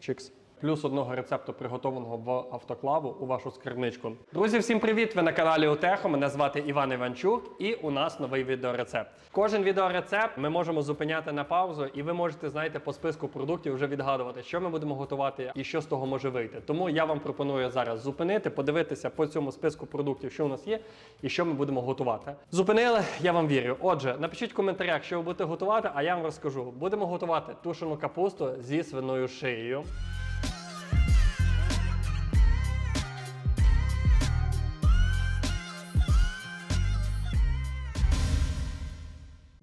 Чикс. Плюс одного рецепту, приготованого в автоклаву у вашу скарбничку. Друзі, всім привіт! Ви на каналі Утехо. Мене звати Іван Іванчук, і у нас новий відеорецепт. Кожен відеорецепт ми можемо зупиняти на паузу, і ви можете, знаєте, по списку продуктів вже відгадувати, що ми будемо готувати і що з того може вийти. Тому я вам пропоную зараз зупинити, подивитися по цьому списку продуктів, що у нас є, і що ми будемо готувати. Зупинили, я вам вірю. Отже, напишіть в коментарях, що ви будете готувати, а я вам розкажу. Будемо готувати тушену капусту зі свиною шиєю.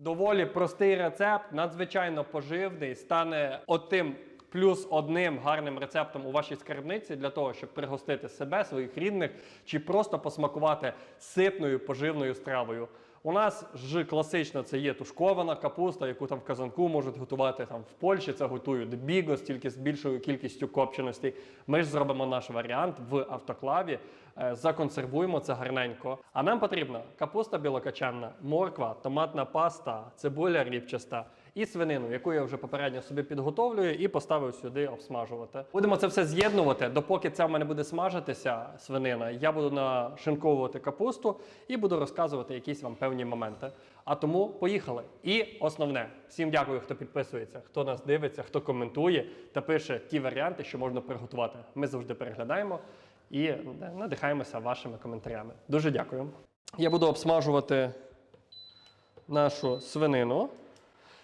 Доволі простий рецепт, надзвичайно поживний, стане отим плюс одним гарним рецептом у вашій скарбниці для того, щоб пригостити себе, своїх рідних, чи просто посмакувати ситною поживною стравою. У нас ж класично це є тушкована капуста, яку там в казанку можуть готувати там в Польщі. Це готують бігос, тільки з більшою кількістю копченостей. Ми ж зробимо наш варіант в автоклаві, е, законсервуємо це гарненько. А нам потрібна капуста білокачанна, морква, томатна паста, цибуля ріпчаста і свинину, яку я вже попередньо собі підготовлюю і поставив сюди обсмажувати. Будемо це все з'єднувати. Допоки ця в мене буде смажитися свинина, я буду нашинковувати капусту і буду розказувати якісь вам певні моменти. А тому поїхали. І основне, всім дякую, хто підписується, хто нас дивиться, хто коментує та пише ті варіанти, що можна приготувати. Ми завжди переглядаємо і надихаємося вашими коментарями. Дуже дякую. Я буду обсмажувати нашу свинину.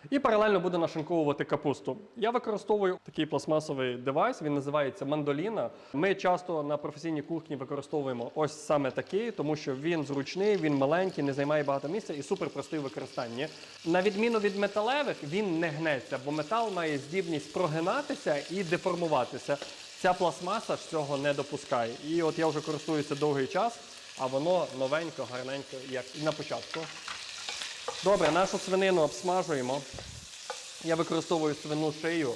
І паралельно буду нашинковувати капусту. Я використовую такий пластмасовий девайс, він називається мандоліна. Ми часто на професійній кухні використовуємо ось саме такий, тому що він зручний, він маленький, не займає багато місця і супер простий в використанні. На відміну від металевих, він не гнеться, бо метал має здібність прогинатися і деформуватися. Ця пластмаса ж цього не допускає. І от я вже користуюся довгий час, а воно новенько, гарненько, як і на початку. Добре, нашу свинину обсмажуємо. Я використовую свину шию.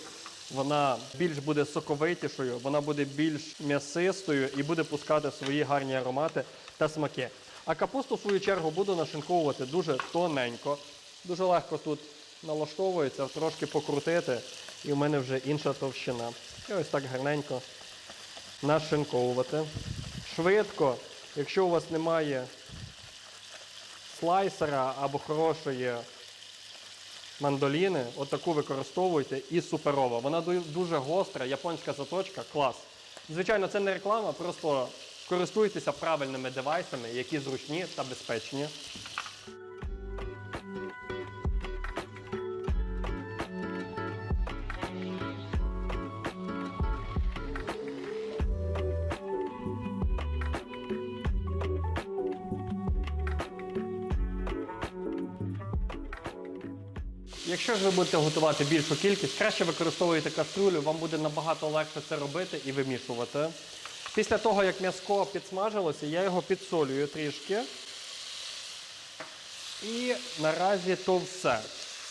Вона більш буде соковитішою, вона буде більш м'ясистою і буде пускати свої гарні аромати та смаки. А капусту, в свою чергу, буду нашинковувати дуже тоненько. Дуже легко тут налаштовується, трошки покрутити, і в мене вже інша товщина. І ось так гарненько нашинковувати. Швидко, якщо у вас немає слайсера або хорошої мандоліни, отаку використовуйте і суперова. Вона дуже гостра, японська заточка, клас. Звичайно, це не реклама, просто користуйтеся правильними девайсами, які зручні та безпечні. Якщо ж ви будете готувати більшу кількість, краще використовуйте каструлю, вам буде набагато легше це робити і вимішувати. Після того, як м'яско підсмажилося, я його підсолюю трішки. І наразі то все.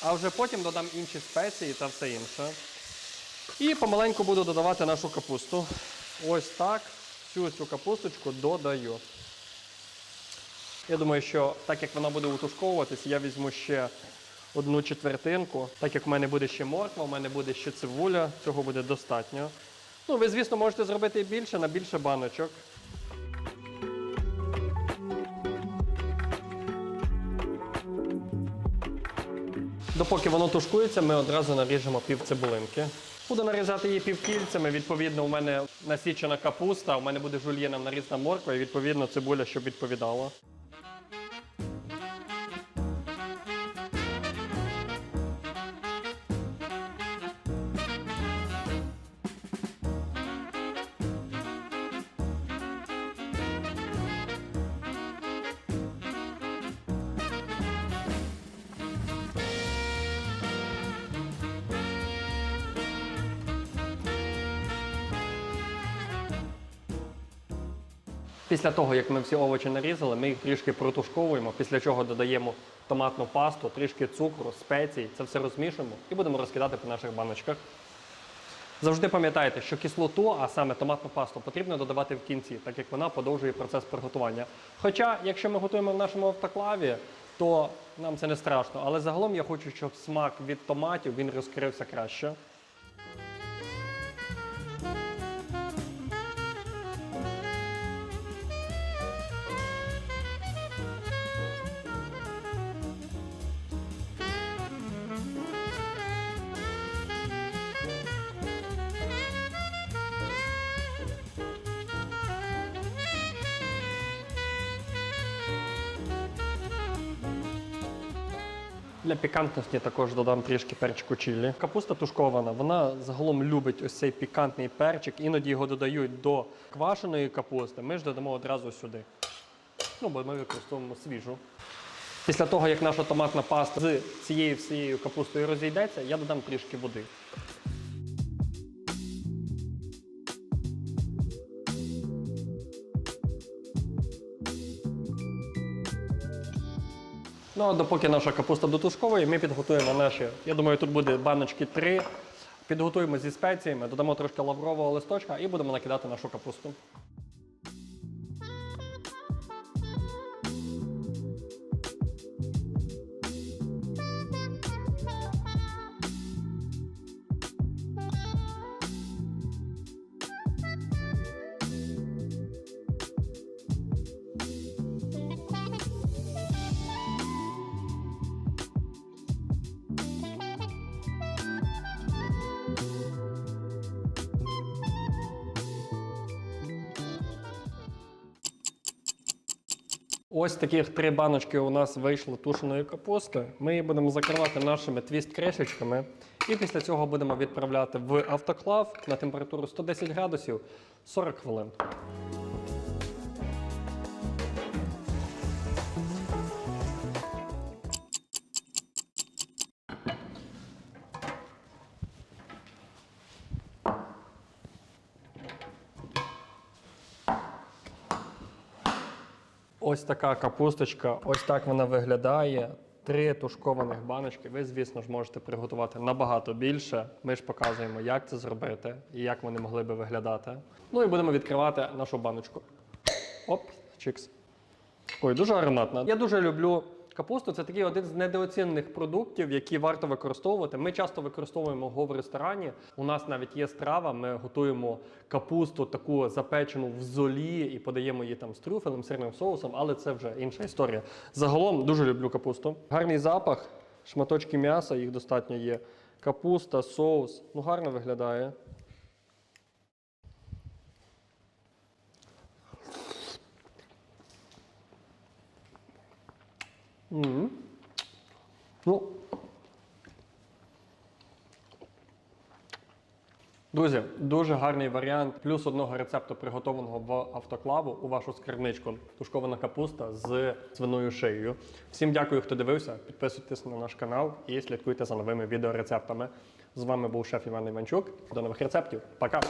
А вже потім додам інші спеції та все інше. І помаленьку буду додавати нашу капусту. Ось так. Всю цю капусточку додаю. Я думаю, що так як вона буде утушковуватись, я візьму ще одну четвертинку. Так як в мене буде ще морква, в мене буде ще цибуля, цього буде достатньо. Ну, ви, звісно, можете зробити і більше на більше баночок. Допоки воно тушкується, ми одразу наріжемо пів цибулинки. Буду нарізати її півкільцями. Відповідно, у мене насічена капуста, у мене буде жульєном нарізана морква і відповідно цибуля, щоб відповідала. Після того, як ми всі овочі нарізали, ми їх трішки протушковуємо, після чого додаємо томатну пасту, трішки цукру, спецій, це все розмішуємо і будемо розкидати по наших баночках. Завжди пам'ятайте, що кислоту, а саме томатну пасту, потрібно додавати в кінці, так як вона подовжує процес приготування. Хоча, якщо ми готуємо в нашому автоклаві, то нам це не страшно. Але загалом я хочу, щоб смак від томатів він розкрився краще. Для пікантності також додам трішки перчику чилі. Капуста тушкована, вона загалом любить ось цей пікантний перчик. Іноді його додають до квашеної капусти. Ми ж додамо одразу сюди. Ну, бо ми використовуємо свіжу. Після того, як наша томатна паста з цією всією капустою розійдеться, я додам трішки води. Ну, а допоки наша капуста дотушковує, ми підготуємо наші. Я думаю, тут буде баночки три. Підготуємо зі спеціями, додамо трошки лаврового листочка і будемо накидати нашу капусту. Ось таких три баночки у нас вийшло тушеної капусти. Ми її будемо закривати нашими твіст-кришечками. І після цього будемо відправляти в автоклав на температуру 110 градусів 40 хвилин. Ось така капусточка, ось так вона виглядає. Три тушкованих баночки. Ви, звісно ж, можете приготувати набагато більше. Ми ж показуємо, як це зробити і як вони могли би виглядати. Ну і будемо відкривати нашу баночку. Оп, чикс. Ой, дуже ароматна. Я дуже люблю капусту. Це такий один з недооцінених продуктів, які варто використовувати. Ми часто використовуємо його в ресторані. У нас навіть є страва. Ми готуємо капусту таку запечену в золі і подаємо її там з трюфелем, сирним соусом, але це вже інша історія. Загалом дуже люблю капусту. Гарний запах, шматочки м'яса, їх достатньо є. Капуста, соус. Ну гарно виглядає. Мгм. Ну. Друзі, дуже гарний варіант. Плюс одного рецепту приготованого в автоклаву у вашу скарбничку. Тушкована капуста з свиною шиєю. Всім дякую, хто дивився. Підписуйтесь на наш канал і слідкуйте за новими відеорецептами. З вами був шеф Іван Іванчук. До нових рецептів. Пока!